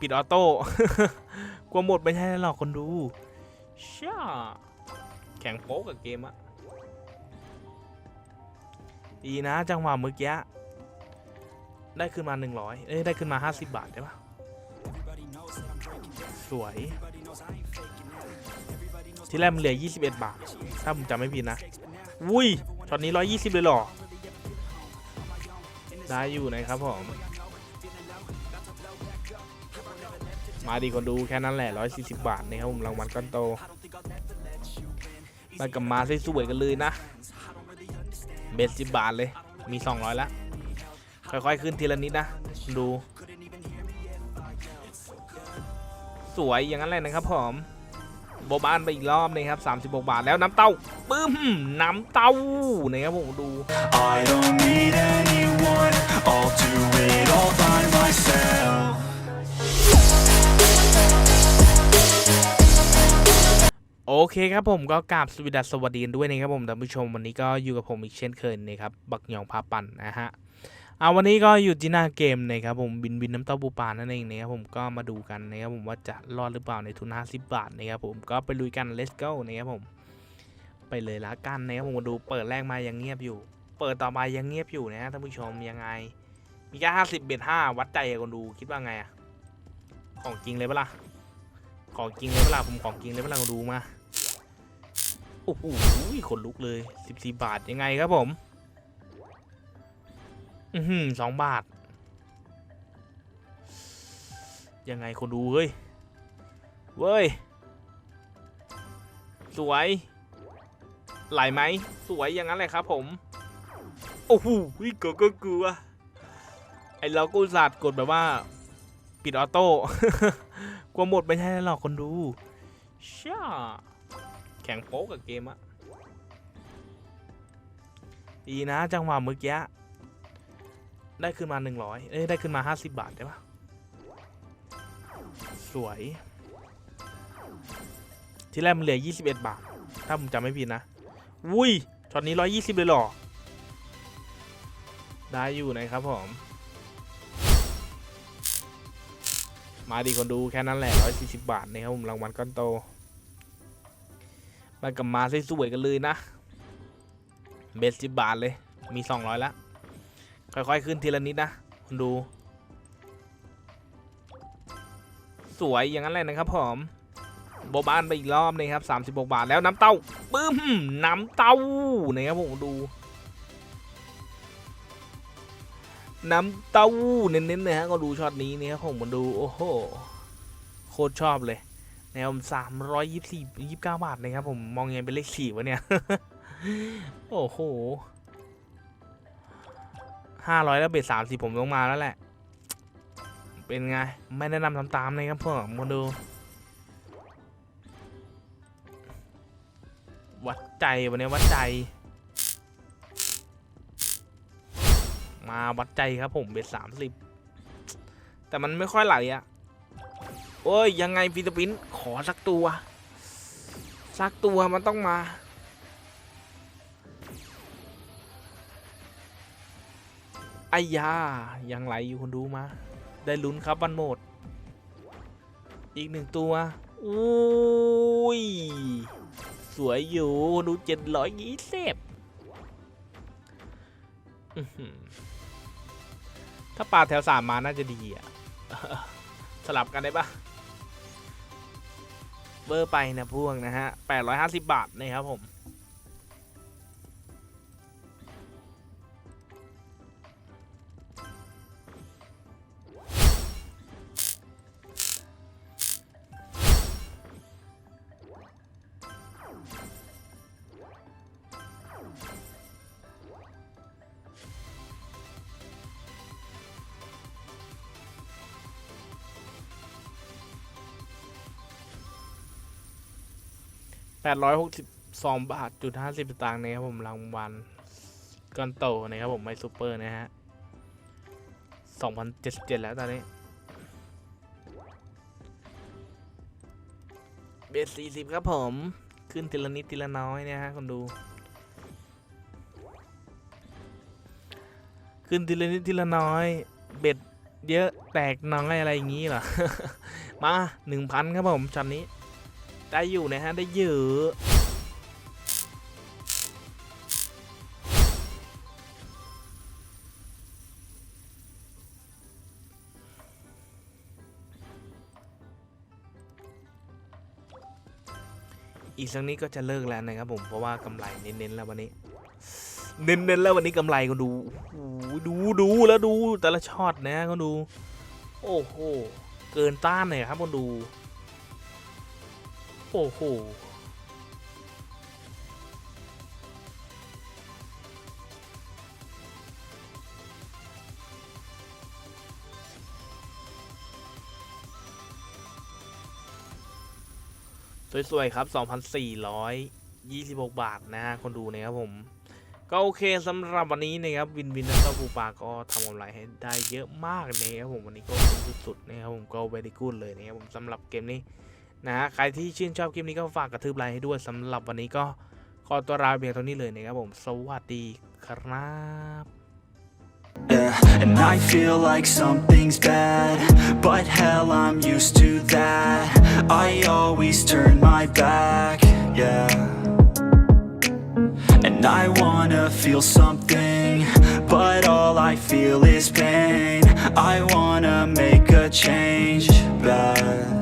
ปิดออโต้ กลัวหมดไม่ใช่หรอกคนดูช่าแข่งโป๊กกับเกมอะดีนะจังหวะเมื่อกี้ ได้ขึ้นมา 100เอ้ยได้ขึ้นมา 50 บาทใช่ปะสวย ที่แรกมันเหลือ 21 บาท ถ้าผมจำไม่ผิดนะอุ้ยช็อตนี้ 120 เลยเหรอ ได้อยู่นะครับผม มาดีคนดูแค่นั้นแหละ 140 บาทนะครับผมรางวัลก้อนโตมากับมาสวยๆกันเลยนะเบสสิบบาทเลยมี 200แล้วค่อยๆขึ้นทีละนิดนะ ดู สวยอย่างนั้นเลยนะครับผมโบบานไปอีกรอบนะครับ 36 บาทแล้วน้ำเต้าปึ้มน้ำเต้านะครับผมดู I don't need anyone, I'll do it all by myself. โอเคครับผมก็กราบสวัสดีสสวัสดีนด้วยนะครับผมท่านผู้ชมวันนี้ก็อยู่กับผมอีกเช่นเคยนะครับบักหยองพาปั่นนะฮะเอาวันนี้ก็อยู่ที่หน้าเกมนะครับผมบินบินน้ำเต้าปูปลานั่นเองนะครับผมก็มาดูกันนะครับผมว่าจะรอดหรือเปล่าในทุน 50 บาทนะครับผมก็ไปลุยกัน let's go นะครับผม ไปเลยละกันนะครับผมมาดูเปิดแรกมายังเงียบอยู่ เปิดต่อไปยังเงียบอยู่นะฮะท่านผู้ชมยังไง มีแค่ห้าสิบเบ็ดห้าวัดใจกับคนดูคิดว่าไงอะของจริงเลยปะล่ะของจริงเลยปล่ะผมของจริงเลยปล่ะคนดูมา อ้โหขนลุกเลย 14 บาทยังไงครับผม อือหือสองบาท ยังไงคนดูเฮ้ย เว้ย สวย ไหลไหม สวยอย่างนั้นเลยครับผม โอ้โหกลัวก็กลัวไอเราก็สัตว์กดแบบว่า ปิดออโต้ กลัวหมดไม่ใช่หรอกคนดู ช่า แข่งโป๊กกับเกมอะดีนะจังหวะเมื่อกี้ได้ขึ้นมา 100เอ้ยได้ขึ้นมา 50 บาทใช่ปะสวย ที่แรกมันเหลือ 21 บาท ถ้าผมจำไม่ผิดนะอุ้ยช็อตนี้ 120 เลยหรอ ได้อยู่นะครับผม มาดีคนดูแค่นั้นแหละ 140 บาทนะครับผมรางวัลก้อนโต มากับมาสวยๆกันเลยนะ เบสสิบบาทเลย มี 200 แล้ว ค่อยๆ ขึ้นทีละนิดนะคุณดู สวยอย่างนั้นเลยนะครับผมโบบานไปอีกรอบนึงครับ 36 บาทแล้วน้ำเต้าปึ้มน้ำเต้านะครับผมดู น้ำเต้าเน้นๆเลยฮะก็ดูช็อตนี้นี่ครับผมมาดู โอ้โห โคตรชอบเลย แนวสามร้อยยี่สี่ยี่สิบเก้าบาทนะครับผมมองยังไงเป็นเลขสี่วะเนี่ย โอ้โหห้าร้อยแล้วเบ็ดสามสิผมต้องมาแล้วแหละ เป็นไง ไม่แนะนำทำตามนะครับเพวกมาดู วัดใจวันนี้วัดใจ มาวัดใจครับผมเบ็ดสามสิบแต่มันไม่ค่อยไหลอะ โอ้ย ยังไงฟิลิปปินส์ขอสักตัว สักตัวมันต้องมา ไอ้ยา ยังไหลอยู่คนดูมา ได้ลุ้นครับวันโหมด อีกหนึ่งตัวอุ้ย สวยอยู่ดูเจ็ดร้อยยี่สิบถ้าปลาแถวสามมาน่าจะดีอะ สลับกันได้ปะ เวอร์ไปนะพวกนะฮะ850 บาทนะครับผม 862 บาทจุด50สตางค์นะครับผมรางวัลก้อนโตนะครับผมไม่ซูเปอร์นะฮะ2077 แล้วตอนนี้เบส40ครับผม ขึ้นทีละนิดทีละน้อยนะฮะคนดู ขึ้นทีละนิดทีละน้อย เบ็ดเยอะแตกน้อยอะไรอย่างงี้เหรอ มาหนึ่งพันครับผมช็อตนี้ ได้อยู่นะฮะ ได้เยอะอีกสักนิดก็จะเลิกแล้วนะครับผม เพราะว่ากำไรเน้นๆแล้ววันนี้ เน้นๆแล้ววันนี้กำไรก็ดูดูดูแล้วดูแต่ละช็อตนะก็ดู โอ้โห เกินต้านเลยครับคนดู โอ้โหสวย ๆ ครับ 2,426 บาท นะฮะ คนดู นะครับ ผม ก็ โอเคสำหรับวันนี้ นะครับ วิน วินและก็ปูปาก็ทำกำไรให้ได้เยอะมาก นะครับ ผม วันนี้ก็สุดๆนะครับ ผม ก็ very good เลย นะครับ ผมสำหรับเกมนี้ นะฮะใครที่ชื่นชอบเกมนี้ก็ฝากกระทืบไลค์ให้ด้วยสำหรับวันนี้ก็ขอตัวลาเพียงเท่านี้เลยนะครับผม สวัสดีครับ Yeah, and I feel like something's bad But hell, I'm used to that I always turn my back, yeah And I wanna feel something But all I feel is pain I wanna make a change, bad